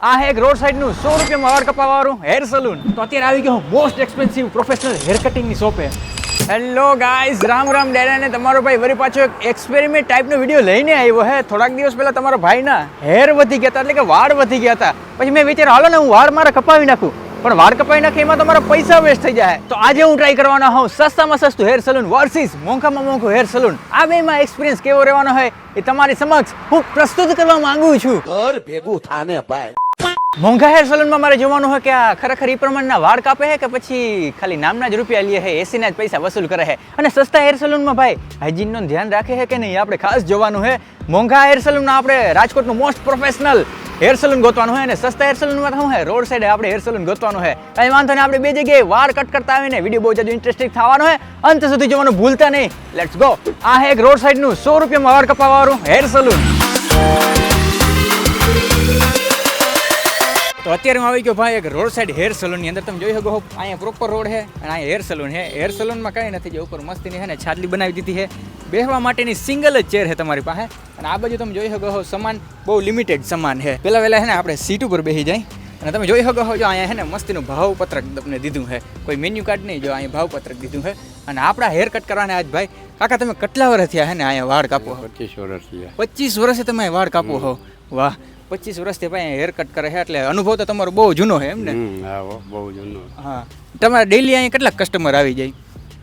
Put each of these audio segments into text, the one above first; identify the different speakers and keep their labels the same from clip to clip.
Speaker 1: આ હે એક રોડ સાઈડનું સો રૂપિયામાં વાળ કપાવવા વાળું હેર સલૂન તો અત્યારે આવી ગયો મોસ્ટ એક્સપેન્સિવ પ્રોફેશનલ હેર કટિંગની શોપે હેલો ગાઈઝ રામ રામ ડેડા ને તમારો ભાઈ વળી પાછો એક એક્સપેરિમેન્ટ ટાઈપનો વીડિયો લઈને આવ્યો હે. થોડાક દિવસ પહેલા તમારા ભાઈના હેર વધી ગયા હતા, એટલે કે વાળ વધી ગયા હતા. પછી મેં વિચાર હાલો ને હું વાળ મારા કપાવી નાખું. પણ વાળ કપાવી નાખે એમાં તમારા પૈસા વેસ્ટ થઈ જાય. તો આજે હું ટ્રાય કરવાનો હોઉં સસ્તામાં સસ્તું હેર સલૂન વર્સિસ મોંઘામાં મોંઘું હેર સલૂન આ બેમાં એક્સપિરિયન્સ કેવો રહેવાનો હોય એ તમારી સમક્ષ હું પ્રસ્તુત કરવા માંગુ છું.
Speaker 2: ઘર ભેગું થાને ભાઈ.
Speaker 1: મોંઘા હેર સલૂનમાં મારે જોવાનું હોય કે આ ખરેખર એ પ્રમાણના વાળ કાપે છે કે પછી ખાલી નામના જ રૂપિયા લે છે એસીના જ પૈસા વસૂલ કરે છે અને સસ્તા હેર સલૂનમાં ભાઈ હાઇજીનનું ધ્યાન રાખે છે કે નહીં આપણે ખાસ જોવાનું છે મોંઘા હેર સલૂનમાં આપણે રાજકોટનું મોસ્ટ પ્રોફેશનલ હેર સલૂન ગોતવાનું હોય અને સસ્તા હેર સલૂનમાં શું છે રોડ સાઈડે આપણે હેર સલૂન ગોતવાનું હોય કાંઈ વાંધો નહીં, આપણે બે જગ્યાએ વાળ કટ કરતા આવીને વીડિયો બહુ જ ઇન્ટરેસ્ટિંગ થવાનો હોય અંત સુધી જોવાનું ભૂલતા નહીં. લેટ્સ ગો આ હે એક રોડ સાઈડનું સો રૂપિયામાં વાળ કપાવવાનું હેર સલૂન તો અત્યારે હું આવી ગયો ભાઈ એક રોડ સાઈડ હેર સલૂનની અંદર. તમે જોઈ શકો હો અહીંયા પ્રોપર રોડ છે અને અહીંયા હેર સલૂન છે. હેર સલૂનમાં કંઈ નથી જે ઉપર મસ્તીની છે ને છાદલી બનાવી દીધી છે. બેસવા માટેની સિંગલ જ ચેર છે તમારી પાસે. અને આ બાજુ તમે જોઈ શકો હો સામાન બહુ લિમિટેડ સામાન છે. પહેલાં વહેલા છે ને આપણે સીટ ઉપર બેસી જાય. અને તમે જોઈ શકો છો જો અહીંયા છે ને મસ્તીનું ભાવપત્રક તમને દીધું છે. કોઈ મેન્યુ કાર્ડ નહીં જો અહીંયા ભાવપત્રક દીધું છે. અને આપણા હેર કટ કરવાના આજ ભાઈ. કાકા તમે કેટલા વર્ષ થયા છે ને અહીંયા વાળ કાપો
Speaker 3: પચીસ વર્ષ
Speaker 1: પચીસ વર્ષે તમે વાળ કાપો હો વાહ. પચીસ વર્ષથી ભાઈ હેર કટ કરે છે એટલે અનુભવ તો તમારો બહુ જૂનો છે એમ ને?
Speaker 3: હા બહુ જૂનો.
Speaker 1: હા. તમારે ડેલી અહીંયા કેટલા કસ્ટમર આવી જાય?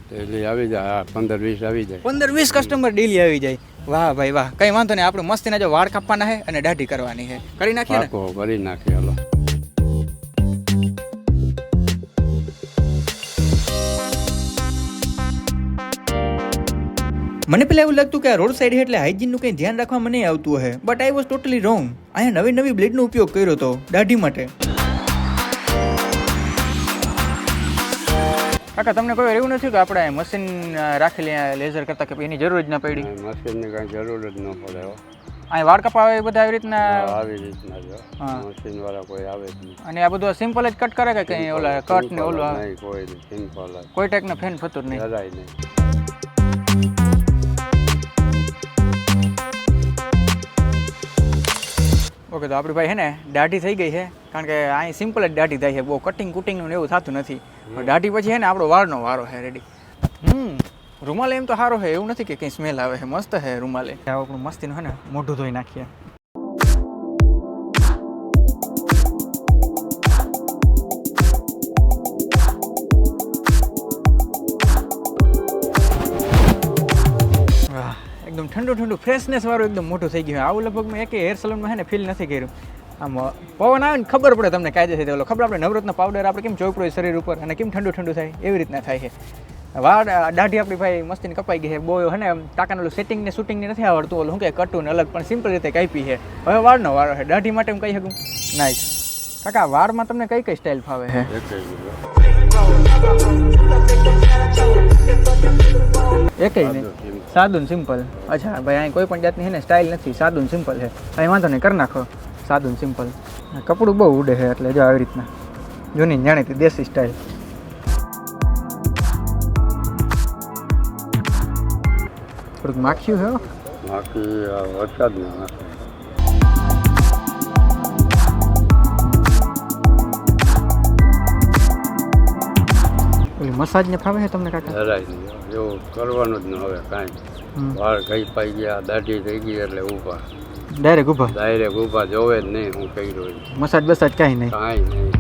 Speaker 3: ડેલી આવી જાય હા પંદર વીસ આવી જાય.
Speaker 1: પંદર વીસ કસ્ટમર ડેલી આવી જાય. વાહ ભાઈ વાહ. કઈ વાંધો નહીં આપણે મસ્તીના જો વાળ કાપવાના છે અને દાઢી કરવાની છે. કરી નાખીએ ને?
Speaker 3: કરી નાખીએ હાલો.
Speaker 1: મને પેલા એવું લાગતું કે આ રોડ સાઈડ એટલે હાઇજીનનું કંઈ ધ્યાન રાખવા મને આવતું હશે but I was totally wrong અહીંયા નવી નવી બ્લેડનો ઉપયોગ કર્યો હતો દાઢી માટે. કાકા તમને કોઈ એવું નથી કે આપણે મશીન રાખેલી લેઝર કરતા કે એની જરૂર જ ના પડી?
Speaker 3: મશીનની કાંઈ જરૂર જ ન પડે
Speaker 1: અહીં વાળ કપાવે એ બધા આવી રીતના?
Speaker 3: આવી રીતના જો મશીન વાળા કોઈ આવે જ નહીં.
Speaker 1: અને આ બધું સિમ્પલ જ કટ કરે કે કંઈ ઓલા કટ ને ઓલું આવે
Speaker 3: કોઈ સિમ્પલ
Speaker 1: કોઈ ટાઈપના ફેન થતું જ નહીં.
Speaker 3: નહીં.
Speaker 1: ઓકે તો આપણી ભાઈ હે ને દાઢી થઈ ગઈ છે કારણ કે અહીં સિમ્પલ જ દાઢી થાય છે. બહુ કટિંગ કુટિંગનું ને એવું થતું નથી. પણ દાઢી પછી છે ને આપણો વાળનો વારો છે રેડી હમ રૂમાલ એમ તો સારો છે એવું નથી કે કંઈ સ્મેલ આવે છે મસ્ત છે રૂમાલ આપણું મસ્તીનું હે ને મોઢું ધોઈ નાખીએ. ઠંડુ ઠંડુ ફ્રેશનેસવાળું એકદમ મોટું થઈ ગયું આવું લગભગ મેં એકે હેર સલૂનમાં છે ને ફીલ નથી કર્યું. આમ પવન આવે ને ખબર પડે તમને કાયદે છે ઓલો. ખબર આપણે નવરત્ન પાવડર આપણે કેમ ચોપડો હોય શરીર ઉપર અને કેમ ઠંડુ ઠંડુ થાય? એવી રીતના થાય છે. વાળ દાઢી આપણી ભાઈ મસ્તીને કપાઈ ગઈ છે. બહુ હે ને ટાકાનું ઓલું સેટિંગ ને શૂટિંગ નથી આવડતું. ઓલું શું કે કટું ને અલગ પણ સિમ્પલ રીતે કાપી છે. હવે વાળનો વાળ છે. દાઢી માટે હું કહી શકું? નાઈસ કાકા વાળમાં તમને કઈ કઈ સ્ટાઇલ ફાવે છે?
Speaker 3: એક
Speaker 1: નહીં સાદું સિમ્પલ અચ્છા, ભાઈ અહીં કોઈ પણ જાતની છે ને સ્ટાઇલ નથી. સાદું સિમ્પલ છે. અહીં વાંધો નહીં, કરી નાખો. સાદું સિમ્પલ કપડું બહુ ઉડે છે એટલે જો આવી રીતના. જૂની જાણીતી દેશી સ્ટાઇલ થોડુંક માખ્યું છે.
Speaker 3: બાકી વરસાદમાં નાખે
Speaker 1: મસાજ ને ફાવે છે તમને કાકા?
Speaker 3: જરાય નહીં એવું કરવાનું જ ન હવે કાંઈ. વાળ કઈ પાઈ ગયા દાઢી થઈ ગઈ એટલે ઊભા.
Speaker 1: ડાયરેક્ટ ઊભા?
Speaker 3: ડાયરેક્ટ ઊભા જોવે જ નહીં હું કહી રહ્યો
Speaker 1: મસાજ બસાજ કાંઈ નહીં.
Speaker 3: કાંઈ નહીં.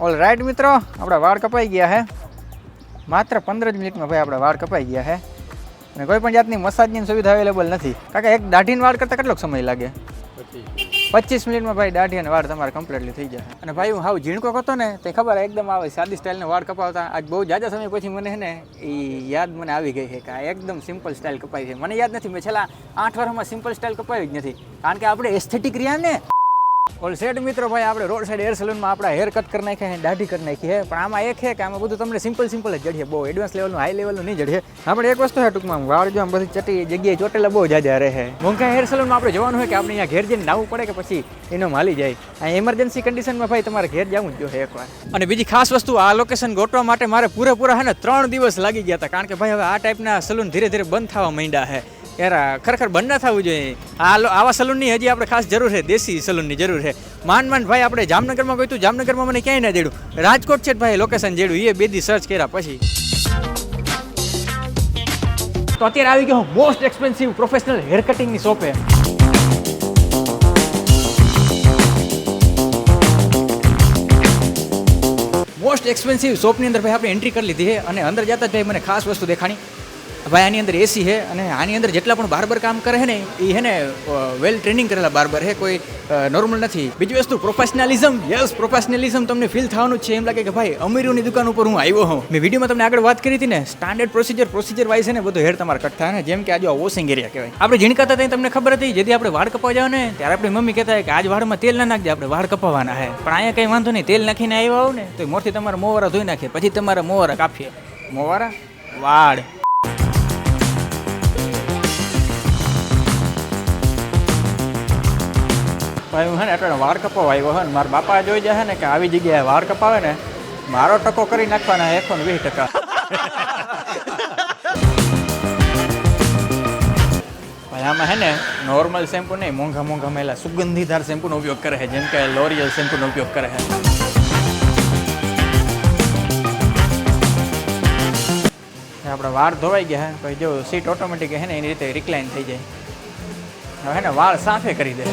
Speaker 1: ઓલ રાઈટ મિત્રો આપણા વાળ કપાઈ ગયા છે માત્ર પંદર જ મિનિટમાં ભાઈ આપણા વાળ કપાઈ ગયા છે અને કોઈ પણ જાતની મસાજની સુવિધા અવેલેબલ નથી. કાકા એક દાઢીને વાળ કરતાં કેટલો સમય લાગે? પચીસ. મિનિટમાં ભાઈ દાઢી અને વાળ તમારે કમ્પ્લીટલી થઈ જશે. અને ભાઈ હું હાવ ઝીણકો હતો ને તે ખબર એકદમ આવે સાદી સ્ટાઇલને વાળ કપાવતા. આજ બહુ જાજા સમય પછી મને ને એ યાદ મને આવી ગઈ છે કે આ એકદમ સિમ્પલ સ્ટાઇલ કપાઈ છે. મને યાદ નથી મેં છેલ્લા આઠ વર્ષમાં સિમ્પલ સ્ટાઇલ કપાવી જ નથી. કારણ કે આપણે એસ્થેટિક રહ્યા ને ઓલ સેટ મિત્રો ભાઈ, આપણે રોડ સાઈડ હેર સલૂનમાં આપણા હેર કટ કરી નાખ્યા છે, દાઢી કરી નાખી છે. પણ આમાં એક છે કે આમાં બધું તમને સિમ્પલ સિમ્પલ જ જડીએ બહુ એડવાન્સ લેવલનું હાઈ લેવલનું નહીં જડીએ આપણે એક વસ્તુ છે ટૂંકમાં વાળ જો આમ બધી ચટી જગ્યાએ ચોટેલા બહુ જાજા રહે મોંઘા હેર સલૂનમાં આપણે જવાનું હોય કે આપણે અહીંયા ઘેર જઈને નાવું પડે કે પછી એનો માલી જાય. આ ઇમરજન્સી કન્ડિશનમાં ભાઈ તમારે ઘેર જવું જ જોઈએ એકવાર. અને બીજી ખાસ વસ્તુ, આ લોકેશન ગોઠવા માટે મારે પૂરેપૂરા હે ને ત્રણ દિવસ લાગી ગયા હતા. કારણ કે ભાઈ હવે આ ટાઈપના સલૂન ધીરે ધીરે બંધ થવા માંડ્યા છે. યાર ખરેખર બંધ ના થવું જોઈએ. આ આવા સલૂનની હજી આપણે ખાસ જરૂર છે, દેશી સલૂનની જરૂર છે. માંડ માંડ ભાઈ, આપણે જામનગરમાં ગયું જામનગરમાં મને ક્યાંય ના જેડું રાજકોટ છે ભાઈ લોકેશન જેડું. એ બેદી સર્ચ કર્યા પછી. તો અત્યારે આવી ગયો મોસ્ટ એક્સપેન્સિવ પ્રોફેશનલ હેર કટિંગની શોપે મોસ્ટ એક્સપેન્સિવ શોપની અંદર ભાઈ, આપણે એન્ટ્રી કરી લીધી છે અને અંદર જતા જ ભાઈ, મને ખાસ વસ્તુ દેખાણી. ભાઈ, આની અંદર એસી છે અને આની અંદર જેટલા પણ બાર્બર કામ કરે છે ને એ છે ને વેલ ટ્રેનિંગ કરેલા બાર્બર છે. કોઈ નોર્મલ નથી. બીજી વસ્તુ પ્રોફેશનલિઝમ યસ પ્રોફેશનલિઝમ તમને ફીલ થવાનું છે. એમ લાગે કે ભાઈ, અમીરોની દુકાન ઉપર હું આવ્યો હું મેં વિડીયોમાં તમને આગળ વાત કરી હતી ને સ્ટાન્ડર્ડ પ્રોસિજર પ્રોસિજર વાઇઝ છે ને, બધું હેર તમારે કટ થાય ને, જેમ કે આજે વોશિંગ એરિયા કહેવાય. આપણે ઝીણકાતા ત્યાં તમને ખબર હતી, જેથી આપણે વાળ કપાવા જાવ ને, ત્યારે આપણી મમ્મી કહેતા કે આજ વાળમાં તેલ ના નાખજે, આપણે વાળ કપાવવાના છે. પણ અહીંયા કંઈ વાંધો નહીં, તેલ નાખીને આવ્યા હોવ ને, તો મોરથી તમારા મોવારા ધોઈ નાખીએ, પછી તમારા મોવારા કાપીએ. મોવારા વાળ. ભાઈ હું હે ને, એટલે વાળ કપાવા આવ્યો હે ને. મારા બાપા જોઈ જાય ને કે આવી જગ્યાએ વાળ કપાવે ને, મારો ટકો કરી નાખવાના એકસો વીસ ટકા. આમાં હે ને નોર્મલ શેમ્પુ નહીં, મોંઘા મોંઘા મેલા સુગંધીદાર શેમ્પૂનો ઉપયોગ કરે છે જેમ કે લોરિયલ શેમ્પૂનો ઉપયોગ કરે છે આપણે વાળ ધોવાઈ ગયા પછી જો સીટ ઓટોમેટિક હે ને, એની રીતે રિક્લાઇન થઈ જાય. હવે ને, વાળ સાફે કરી દે.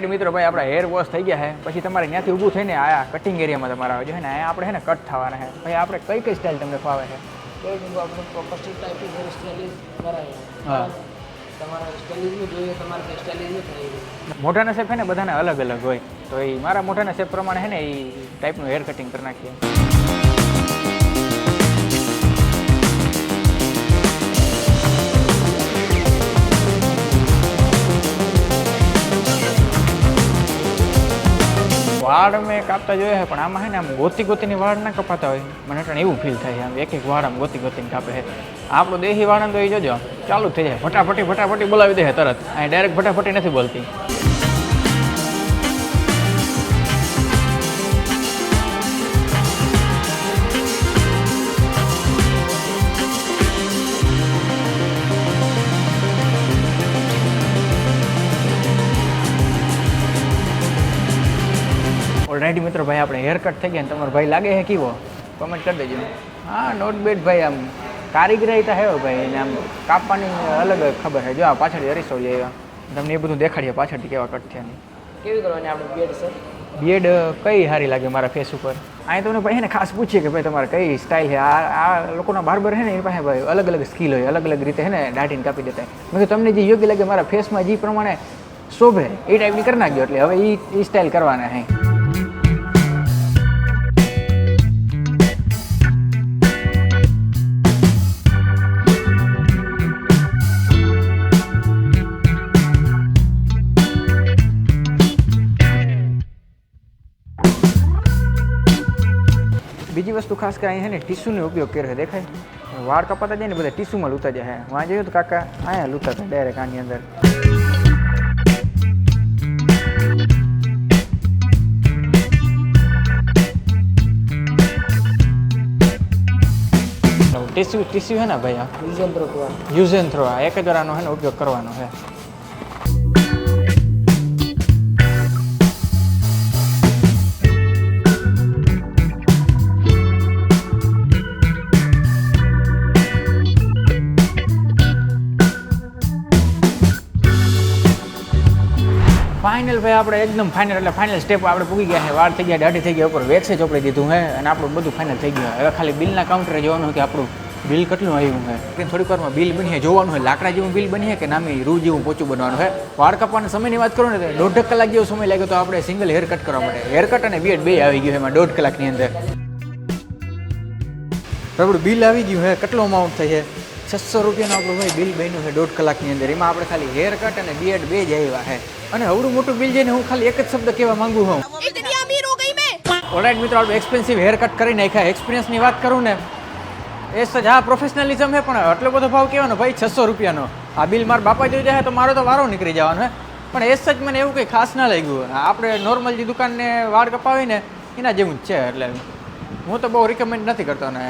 Speaker 1: ઓલરાઈટ મિત્રો ભાઈ આપણા હેર વોશ થઈ ગયા છે. પછી તમારે ત્યાંથી ઊભું થઈને આયા કટિંગ એરિયામાં તમારા આવે. છે ને અહીંયા આપણે છે ને કટ થવાના છે. ભાઈ આપણે કઈ કઈ સ્ટાઇલ તમને ફાવે છે? મોઢાના શેપ છે ને બધાને અલગ અલગ હોય. તો એ મારા મોઢાના શેપ પ્રમાણે છે ને એ ટાઈપનું હેર કટિંગ કરી નાખીએ. વાળ મેં કાપતા જોયા છે, પણ આમાં છે ને આમ ગોતી ગોતીની વાળ ના કપાતા હોય. મને પણ એવું ફીલ થાય છે, આમ એક એક વાળ આમ ગોતી ગોતીને કાપે છે. આપણો દેહી વાળા તો એ જોજો, ચાલુ થઈ જાય. ફટાફટી ફટાફટી બોલાવી દે તરત. અહીં ડાયરેક્ટ ફટાફટી નથી બોલતી. ઓલરેડી મિત્રો ભાઈ આપણે હેર કટ થઈ ગયા ને તમારો ભાઈ લાગે છે કેવો? કોમેન્ટ કરી દેજો. હા નોટ બેડ ભાઈ આમ કારીગરી તો હે ભાઈ એને આમ કાપવાની અલગ ખબર છે. જો આ પાછળ હરીસો આવ્યા તમને એ બધું દેખાડીએ પાછળથી કેવા કટ થયા
Speaker 4: કેવી કરવાની આપણે બેડ સર
Speaker 1: બીએડ કઈ સારી લાગે મારા ફેસ ઉપર? અહીં તમને ભાઈ એને ખાસ પૂછીએ કે ભાઈ તમારે કઈ સ્ટાઇલ છે? આ આ લોકોના બાર્બર છે ને એની પાસે ભાઈ અલગ અલગ સ્કિલ હોય અલગ અલગ રીતે છે ને દાઢીને કાપી દેતા. મેં તમને જે યોગ્ય લાગે મારા ફેસમાં જે પ્રમાણે શોભે એ ટાઈપની કરી નાખજો. એટલે હવે એ સ્ટાઇલ કરવાના હે બીજી વસ્તુ ખાસ કરી અહીં છે ને ટીસ્યુનો ઉપયોગ કર્યો દેખાય વાળ કપાતા જાય ને બધા ટીસ્યુમાં લૂતા જાય. વાં જોયું તો કાકા અહીંયા લૂતા હતા ડાયરેક્ટ આની અંદર. ટીસ્યુ ટીસ્યુ છે ને ભાઈ આ?
Speaker 4: વિઝન થ્રો
Speaker 1: યુઝ એન્ડ થ્રો આ એક જ વાર હે ને ઉપયોગ કરવાનો છે. ફાઇનલ ભાઈ આપણે એકદમ ફાઇનલ એટલે ફાઇનલ સ્ટેપ આપણે પૂગી ગયા છે. વાર થઈ ગયા, દાઢી થઈ ગયા, ઉપર વેક્સે ચોપડી દીધું છે અને આપણું બધું ફાઇનલ થઈ ગયું. હવે ખાલી બિલના કાઉન્ટરે જોવાનું કે આપણું બિલ કેટલું આવ્યું છે. થોડીક વારમાં બિલ બની જોવાનું હોય લાકડા જેવું બિલ બની છે કે નામે રૂ જેવું પોચું બનવાનું છે. વાળ કપાવાના સમયની વાત કરું ને તો દોઢ કલાક જેવો સમય લાગ્યો તો આપણે સિંગલ હેર કટ કરવા માટે. હેર કટ અને બીએડ બે આવી ગયું એમાં દોઢ કલાકની અંદર. આપણું બિલ આવી ગયું હે કેટલો અમાઉન્ટ થાય છે? છસો રૂપિયાનું આપણું ભાઈ બિલ બન્યું છે દોઢ કલાકની અંદર. એમાં આપણે ખાલી હેર કટ અને બીએડ બે જ આવ્યા છે. અને અવડું મોટું બિલ જઈને હું ખાલી એક જ શબ્દ કહેવા માંગુ
Speaker 5: હું
Speaker 1: ઓલરાઈટ મિત્રો એક્સપેન્સિવ હેર કટ કરી નાખ્યા. એક્સપિરિયન્સની વાત કરું ને એ સજ આ પ્રોફેશનલિઝમ હે પણ આટલો બધો ભાવ કહેવાનો ભાઈ છસો રૂપિયાનો. આ બિલ મારા બાપા જોઈ જાય તો મારો તો વારો નીકળી જવાનો હે. પણ એ સજ મને એવું કંઈ ખાસ ના લાગ્યું. આપણે નોર્મલ જે દુકાનને વાળ કપાવીને એના જેવું જ છે એટલે હું તો બહુ રિકમેન્ડ નથી કરતો ને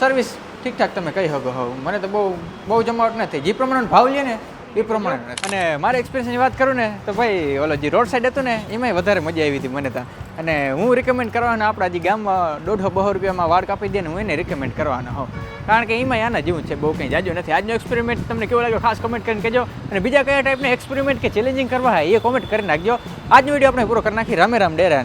Speaker 1: સર્વિસ ઠીકઠાક તમે કહી શકો હો મને તો બહુ બહુ જમાવટ નથી. જે પ્રમાણે ભાવ લે ને એ પ્રમાણે અને મારા એક્સપિરિયન્સની વાત કરું ને, તો ભાઈ, ઓલો જે રોડ સાઈડ હતું ને, એમાંય વધારે મજા આવી હતી મને ત્યાં અને હું રિકમેન્ડ કરવાનો, આપણા જે ગામમાં દોઢસો બહો રૂપિયામાં વાળ કાપી દે ને, હું એને રિકમેન્ડ કરવાનો હોઉં. કારણ કે એમાં આના જેવું છે, બહુ કંઈ જાજો નથી. આજનો એક્સપેરિમેન્ટ તમને કેવો લાગ્યો, ખાસ કમેન્ટ કરીને કહેજો. અને બીજા કયા ટાઈપના એક્સપેરિમેન્ટ કે ચેલેન્જિંગ કરવા હોય, એ કોમેન્ટ કરી નાખજો. આજનો વીડિયો આપણે પૂરો કરી નાખી રામે રામ ડેરાને.